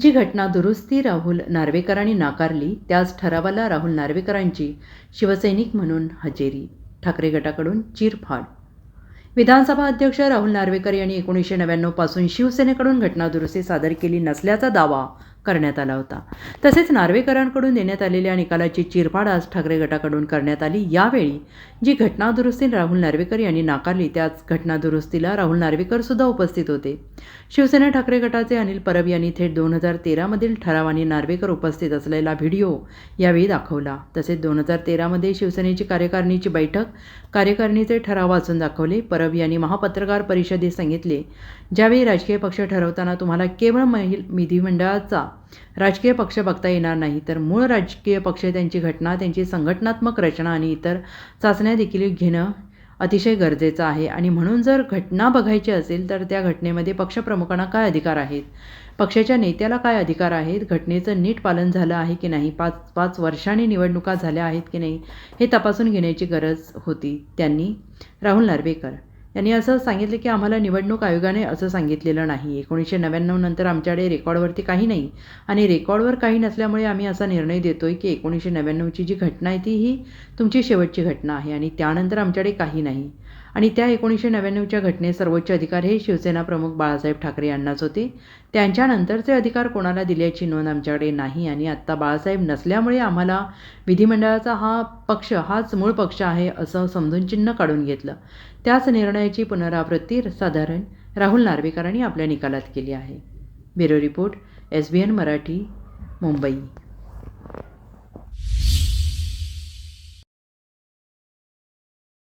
जी घटना दुरुस्ती राहुल नार्वेकरांनी नाकारली त्याच ठरावाला राहुल नार्वेकरांची शिवसैनिक म्हणून हजेरी ठाकरे गटाकडून चिरफाड. विधानसभा अध्यक्ष राहुल नार्वेकर यांनी एकोणीसशे नव्याण्णवपासून शिवसेनेकडून घटना दुरुस्ती सादर केली नसल्याचा दावा करण्यात आला होता. तसेच नार्वेकरांकडून देण्यात आलेल्या निकालाची चिरफाड आज ठाकरे गटाकडून करण्यात आली. यावेळी जी घटनादुरुस्ती राहुल नार्वेकर यांनी नाकारली त्याच घटनादुरुस्तीला राहुल नार्वेकर सुद्धा उपस्थित होते. शिवसेना ठाकरे गटाचे अनिल परब यांनी थेट दोन हजार तेरामधील ठरावाने नार्वेकर उपस्थित असलेला व्हिडिओ यावेळी दाखवला. तसेच दोन हजार तेरामध्ये शिवसेनेची कार्यकारिणीची बैठक कार्यकारिणीचे ठराव वाचून दाखवले. परब यांनी महापत्रकार परिषदेत सांगितले ज्यावेळी राजकीय पक्ष ठरवताना तुम्हाला केवळ महिल विधिमंडळाचा राजकीय पक्ष बघता येणार नाही. तर मूळ राजकीय पक्ष त्यांची घटना त्यांची संघटनात्मक रचना आणि इतर चाचण्या देखील घेणं अतिशय गरजेचं आहे. आणि म्हणून जर घटना बघायची असेल तर त्या घटनेमध्ये पक्षप्रमुखांना काय अधिकार आहेत? पक्षाच्या नेत्याला काय अधिकार आहेत? घटनेचं नीट पालन झालं आहे की नाही? पाच पाच वर्षांनी निवडणुका झाल्या आहेत की नाही? हे तपासून घेण्याची गरज होती. त्यांनी राहुल नार्वेकर त्यांनी असं सांगितलं की आम्हाला निवडणूक आयोगाने असं सांगितलेलं नाही. एकोणीसशे नव्याण्णव नंतर आमच्याकडे रेकॉर्डवरती काही नाही. आणि रेकॉर्डवर काही नसल्यामुळे आम्ही असा निर्णय देतो आहे की एकोणीसशे नव्याण्णवची जी घटना आहे ती ही तुमची शेवटची घटना आहे आणि त्यानंतर आमच्याकडे काही नाही. आणि त्या एकोणीसशे नव्याण्णवच्या घटनेत सर्वोच्च अधिकार हे शिवसेना प्रमुख बाळासाहेब ठाकरे यांनाच होते. त्यांच्यानंतरचे अधिकार कोणाला दिल्याची नोंद आमच्याकडे नाही आणि आत्ता बाळासाहेब नसल्यामुळे आम्हाला विधिमंडळाचा हा पक्ष हाच मूळ पक्ष आहे असं समजून चिन्ह काढून घेतलं. त्याच निर्णयाची पुनरावृत्ती साधारण राहुल नार्वेकरांनी आपल्या निकालात केली आहे. Bureau report S B N Marathi Mumbai.